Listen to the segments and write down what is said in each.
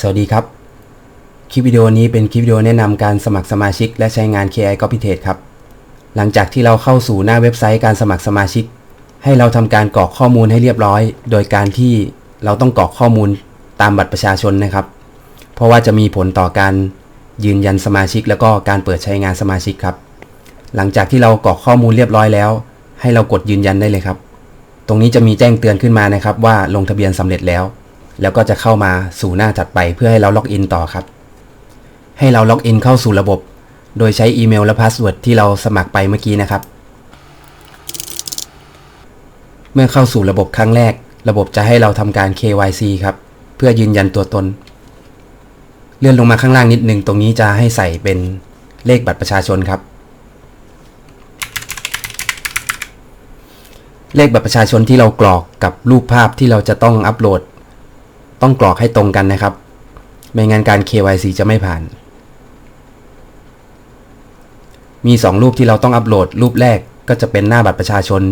สวัสดีครับ คลิปวิดีโอนี้เป็นคลิปวิดีโอแนะนำการสมัครสมาชิก และใช้งาน KI Copy Trade ครับ หลังจากที่เราเข้าสู่หน้าเว็บไซต์การสมัครสมาชิก ให้เราทำการกรอกข้อมูลให้เรียบร้อย โดยการที่เราต้องกรอกข้อมูลตามบัตรประชาชนนะครับ เพราะว่าจะมีผลต่อการยืนยันสมาชิก แล้วก็การเปิดใช้งานสมาชิกครับ หลังจากที่เรากรอกข้อมูลเรียบร้อยแล้ว ให้เรากดยืนยันได้เลยครับ ตรงนี้จะมีแจ้งเตือนขึ้นมานะครับว่าลงทะเบียนสำเร็จแล้ว แล้วก็จะเข้ามาสู่หน้าถัดไปเพื่อให้เราล็อกอินต่อครับ ให้เราล็อกอินเข้าสู่ระบบ โดยใช้อีเมลและพาสเวิร์ดที่เราสมัครไปเมื่อกี้นะครับ เมื่อเข้าสู่ระบบครั้งแรก ระบบจะให้เราทำการ KYC ครับ เพื่อยืนยันตัวตน เลื่อนลงมาข้างล่างนิดนึงตรงนี้จะให้ใส่เป็นเลขบัตรประชาชนครับ เลขบัตรประชาชนที่เรากรอกกับรูปภาพที่เราจะต้องอัปโหลด ต้องกรอกให้ตรงกันนะครับ ไม่งั้นการ KYC จะไม่ผ่าน มี 2 รูปที่เราต้องอัปโหลด รูปแรกก็จะเป็นหน้าบัตรประชาชน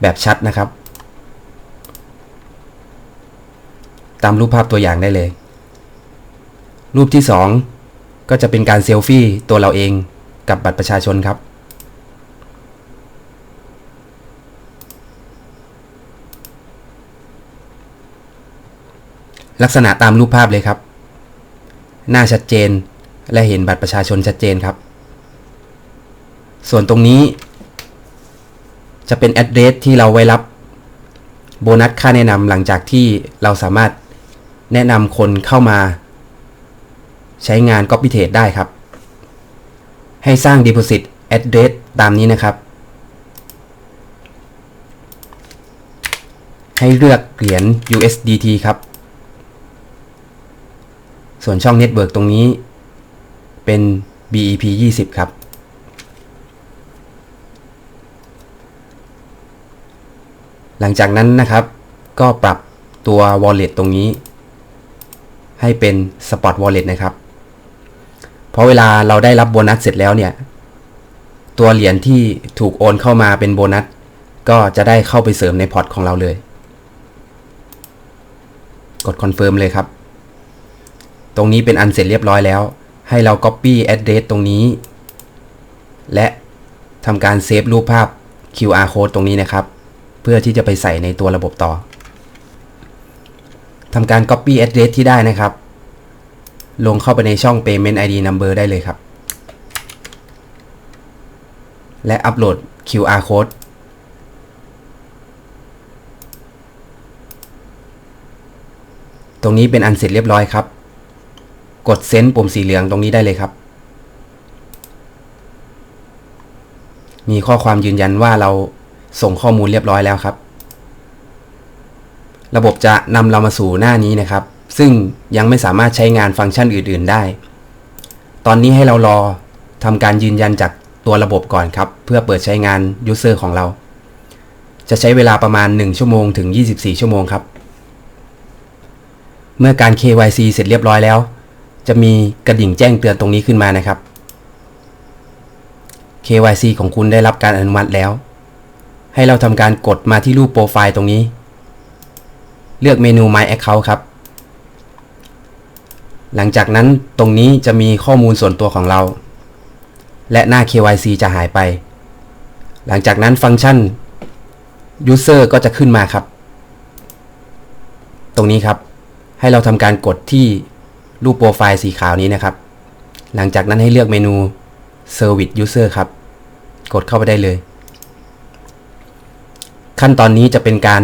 แบบชัดนะครับ ตามรูปภาพตัวอย่างได้เลย รูปที่ 2 ก็จะเป็นการเซลฟี่ตัวเราเองกับบัตรประชาชนครับ ลักษณะตามรูปภาพเลยครับ หน้าชัดเจนและเห็นบัตรประชาชนชัดเจนครับ ส่วนตรงนี้จะเป็น address ที่เราไว้รับโบนัสค่าแนะนำหลังจากที่เราสามารถแนะนำคนเข้ามา ใช้งาน Copy Trade ได้ครับ ให้สร้าง Deposit Address ตามนี้นะครับ ให้เลือกเหรียญ USDT ครับ ส่วนช่อง Network ตรงนี้เป็น BEP 20 ครับ หลังจากนั้นนะครับ ก็ปรับตัว Wallet ตรงนี้ ให้เป็น Spot Wallet นะครับ เพราะเวลาเราได้รับโบนัสเสร็จแล้วเนี่ย ตัวเหรียญที่ถูกโอนเข้ามาเป็นโบนัส ก็จะได้เข้าไปเสริมในพอร์ตของเราเลย กด Confirm เลยครับ ตรงนี้เป็นอันเสร็จเรียบร้อยแล้ว ให้เรา Copy Address ตรงนี้ และทำการเซฟรูปภาพ QR Code ตรงนี้นะครับ เพื่อที่จะไปใส่ในตัวระบบต่อทำการ Copy Address ที่ได้นะครับ ลงเข้าไปในช่อง Payment ID Number ได้เลยครับ และอัปโหลด QR Code ตรงนี้เป็นอันเสร็จเรียบร้อยครับ กดเซนต์ปุ่มสีเหลืองตรงนี้ได้เลยครับ มีข้อความยืนยันว่าเราส่งข้อมูลเรียบร้อยแล้วครับ ระบบจะนำเรามาสู่หน้านี้นะครับ ซึ่งยังไม่สามารถใช้งานฟังก์ชันอื่น ๆ ได้ ตอนนี้ให้เรารอทำการยืนยันจากตัวระบบก่อนครับ เพื่อเปิดใช้งานยูเซอร์ของเรา จะใช้เวลาประมาณ 1 ชั่วโมงถึง 24 ชั่วโมงครับ เมื่อการ KYC เสร็จเรียบร้อยแล้ว จะมีกระดิ่งแจ้งเตือนตรงนี้ขึ้นมานะครับ KYC ของคุณได้รับการอนุมัติแล้ว ให้เราทำการกดมาที่รูปโปรไฟล์ตรงนี้ เลือกเมนู My Account ครับ หลังจากนั้นตรงนี้จะมีข้อมูลส่วนตัวของเรา และหน้า KYC จะหายไป หลังจากนั้นฟังก์ชัน User ก็จะขึ้นมาครับ ตรงนี้ครับ ให้เราทำการกดที่ รูปโปรไฟล์สีขาวนี้นะครับ หลังจากนั้นให้เลือกเมนู Service User ครับ กดเข้าไปได้เลย ขั้นตอนนี้จะเป็นการ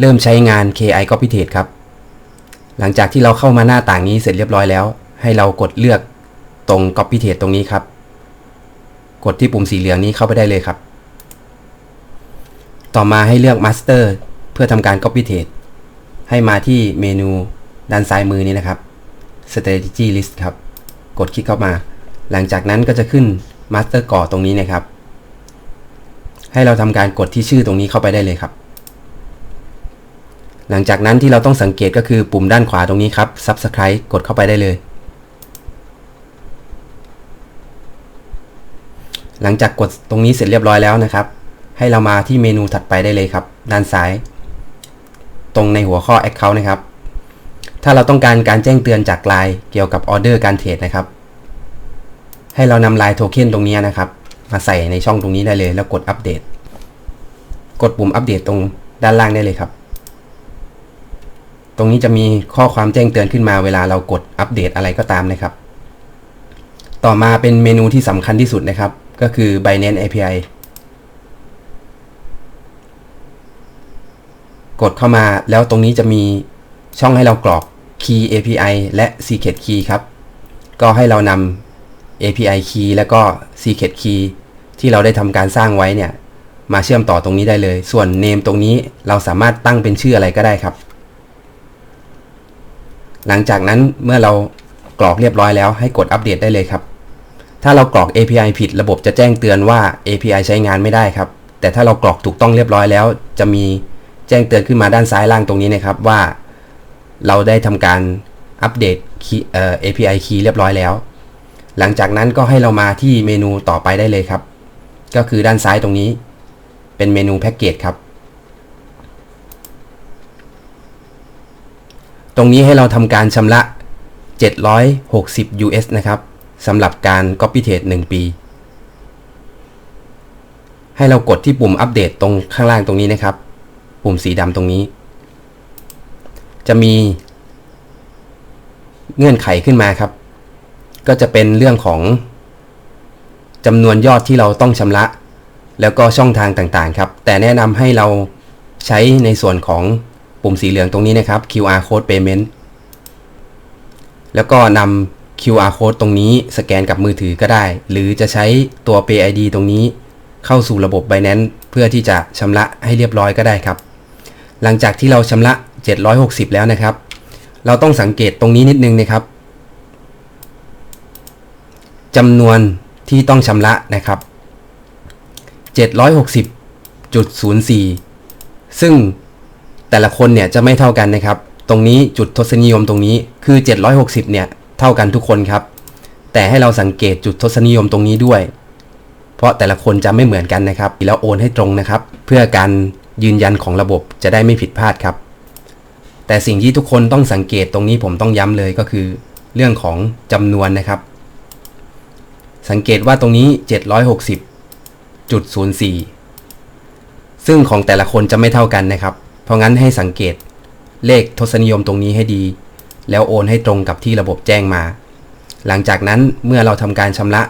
เริ่มใช้งาน KI Copy Trade ครับ หลังจากที่เราเข้ามาหน้าต่างนี้เสร็จเรียบร้อยแล้ว ให้เรากดเลือกตรง Copy Trade ตรงนี้ครับ กดที่ปุ่มสีเหลืองนี้เข้าไปได้เลยครับ ต่อมาให้เลือก Master เพื่อทำการ Copy Trade ให้มาที่เมนู ด้านซ้ายมือนี้นะครับ Strategy List ครับ กดคลิกเข้ามา หลังจากนั้นก็จะขึ้น Master ก่อตรงนี้นะครับ ให้เราทำการกดที่ชื่อตรงนี้เข้าไปได้เลยครับ หลังจากนั้นที่เราต้องสังเกตก็คือปุ่มด้านขวาตรงนี้ครับ Subscribe กดเข้าไปได้เลย หลังจากกดตรงนี้เสร็จเรียบร้อยแล้วนะครับ ให้เรามาที่เมนูถัดไปได้เลยครับ ด้านซ้าย ตรงในหัวข้อ Account นะครับ ถ้าเราต้องการการแจ้งเตือนจากไลน์เกี่ยวกับออเดอร์การเทรดนะครับ ให้เรานำไลน์โทเค็นตรงนี้นะครับ มาใส่ในช่องตรงนี้ได้เลย แล้วกดอัปเดต กดปุ่มอัปเดตตรงด้านล่างได้เลยครับ ตรงนี้จะมีข้อความแจ้งเตือนขึ้นมาเวลาเรากดอัปเดตอะไรก็ตามนะครับ ต่อมาเป็นเมนูที่สำคัญที่สุดนะครับ ก็คือ Binance API กดเข้ามาแล้วตรงนี้จะมีช่องให้เรากรอก Key API และ Secret Key ครับ ก็ให้เรานำ API Key แล้วก็ Secret Key ที่เราได้ทำการสร้างไว้เนี่ย มาเชื่อมต่อตรงนี้ได้เลย ส่วน Name ตรงนี้เราสามารถตั้งเป็นชื่ออะไรก็ได้ครับ หลังจากนั้นเมื่อเรากรอกเรียบร้อยแล้วให้กดอัปเดตได้เลยครับ ถ้าเรากรอก API ผิดระบบจะแจ้งเตือนว่า API ใช้งานไม่ได้ครับ แต่ถ้าเรากรอกถูกต้องเรียบร้อยแล้ว จะมีแจ้งเตือนขึ้นมาด้านซ้ายล่างตรงนี้นะครับว่า เราได้ทำการอัปเดต API key เรียบร้อยแล้ว หลังจากนั้นก็ให้เรามาที่เมนูต่อไปได้เลยครับ ก็คือด้านซ้ายตรงนี้ เป็นเมนูแพ็กเกจครับ ตรงนี้ให้เราทำการชำระ 760 US นะครับสำหรับการ Copy Trade 1 ปี ให้เรากดที่ปุ่มอัปเดตตรงข้างล่างตรงนี้นะครับ ปุ่มสีดำตรงนี้ จะมีเงื่อนไขขึ้นมาครับ ก็จะเป็นเรื่องของจำนวนยอดที่เราต้องชำระ แล้วก็ช่องทางต่างๆครับ แต่แนะนำให้เราใช้ในส่วนของปุ่มสีเหลืองตรงนี้นะครับ QR code payment แล้วก็นำ QR code ตรงนี้สแกนกับมือถือก็ได้ หรือจะใช้ตัว Pay ID ตรงนี้เข้าสู่ระบบ Binance เพื่อที่จะชำระให้เรียบร้อยก็ได้ครับ หลังจากที่เราชำระ 760 แล้วนะครับ เราต้องสังเกตตรงนี้นิดนึงนะครับจำนวนที่ต้องชำระนะครับ 760.04 ซึ่งแต่ละคนเนี่ยจะไม่เท่ากันนะครับ ตรงนี้จุดทศนิยมตรงนี้คือ 760 เนี่ยเท่ากันทุกคนครับ แต่ให้เราสังเกตจุดทศนิยมตรงนี้ด้วย เพราะแต่ละคนจะไม่เหมือนกันนะครับ แล้วโอนให้ตรงนะครับ เพื่อการยืนยันของระบบจะได้ไม่ผิดพลาดครับ แต่สิ่งที่ทุกคนต้องสังเกตตรงนี้ผมต้องย้ำเลยก็คือ เรื่องของจำนวนนะครับ สังเกตว่าตรงนี้ 760.04 ซึ่งของแต่ละคนจะไม่เท่ากันนะครับ เพราะงั้นให้สังเกตเลขทศนิยมตรงนี้ให้ดี แล้วโอนให้ตรงกับที่ระบบแจ้งมา หลังจากนั้นเมื่อเราทำการชำระ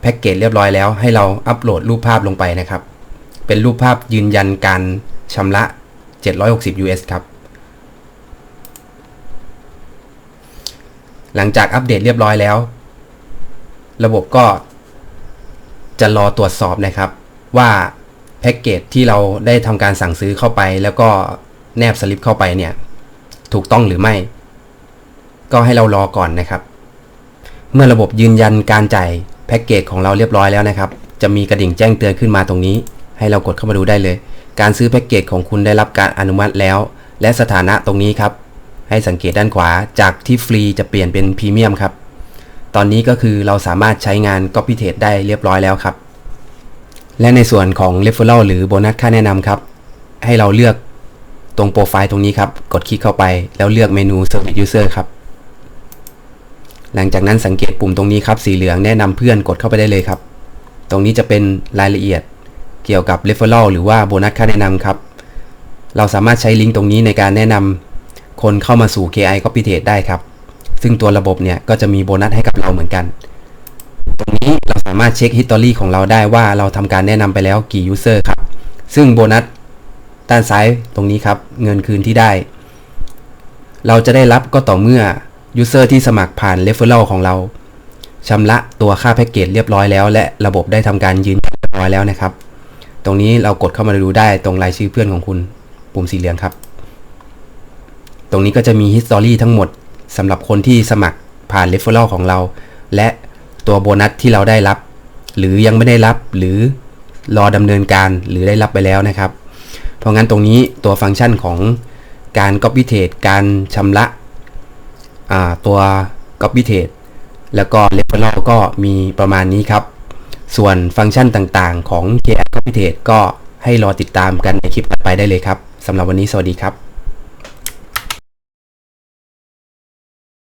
แพ็กเกจเรียบร้อยแล้วให้เราอัปโหลดรูปภาพลงไปนะครับ เป็นรูปภาพยืนยันการชำระ 760 US ครับ หลังจากอัปเดตเรียบร้อยแล้ว ระบบก็จะรอตรวจสอบนะครับ ว่าแพ็กเกจที่เราได้ทำการสั่งซื้อเข้าไป แล้วก็แนบสลิปเข้าไปเนี่ย ถูกต้องหรือไม่ ก็ให้เรารอก่อนนะครับ เมื่อระบบยืนยันการจ่ายแพ็กเกจของเราเรียบร้อยแล้วนะครับ จะมีกระดิ่งแจ้งเตือนขึ้นมาตรงนี้ ให้เรากดเข้ามาดูได้เลย การซื้อแพ็กเกจของคุณได้รับการอนุมัติแล้ว และสถานะตรงนี้ครับ ให้สังเกตด้านขวาจากที่ฟรีจะเปลี่ยนเป็นพรีเมียมครับ ตอนนี้ก็คือเราสามารถใช้งาน Copy Trade ได้เรียบร้อยแล้วครับ และในส่วนของ Referral หรือโบนัสค่าแนะนำครับ ให้เราเลือกตรงโปรไฟล์ตรงนี้ครับ กดคลิกเข้าไปแล้วเลือกเมนู Service User ครับ หลังจากนั้นสังเกตปุ่มตรงนี้ครับ สีเหลืองแนะนำเพื่อนกดเข้าไปได้เลยครับ ตรงนี้จะเป็นรายละเอียด เกี่ยวกับ Referral หรือว่าโบนัสค่าแนะนำครับ เราสามารถใช้ลิงก์ตรงนี้ในการแนะนำคนเข้ามาสู่ KI Copy Trade ได้ครับ ซึ่งตัวระบบเนี่ยก็จะมีโบนัสให้กับเราเหมือนกัน ตรงนี้เราสามารถเช็ค History ของเราได้ว่าเราทำการแนะนำไปแล้วกี่ User ครับ ซึ่งโบนัสด้านซ้ายตรงนี้ครับ เงินคืนที่ได้ เราจะได้รับก็ต่อเมื่อ User ที่สมัครผ่าน Referral ของเราชำระตัวค่าแพ็กเกจเรียบร้อยแล้ว และระบบได้ทำการยืนยันเรียบร้อยแล้วนะครับ ตรงนี้เรากดเข้ามาดูได้ตรงรายชื่อเพื่อนของคุณปุ่มสีเหลืองครับ ตรงนี้ก็จะมี History ทั้งหมดสำหรับคนที่สมัครผ่าน Referral ของเรา และตัวโบนัสที่เราได้รับ หรือยังไม่ได้รับหรือรอดำเนินการหรือได้รับไปแล้วนะครับ เพราะงั้นตรงนี้ตัวฟังก์ชันของการ Copy Trade การชำระตัว Copy Trade แล้วก็ Referral ก็มีประมาณนี้ครับ ส่วนฟังก์ชันต่างๆ ของ KI Copy Trade ก็ให้รอติดตามกันในคลิปต่อไปได้เลยครับสำหรับวันนี้สวัสดีครับ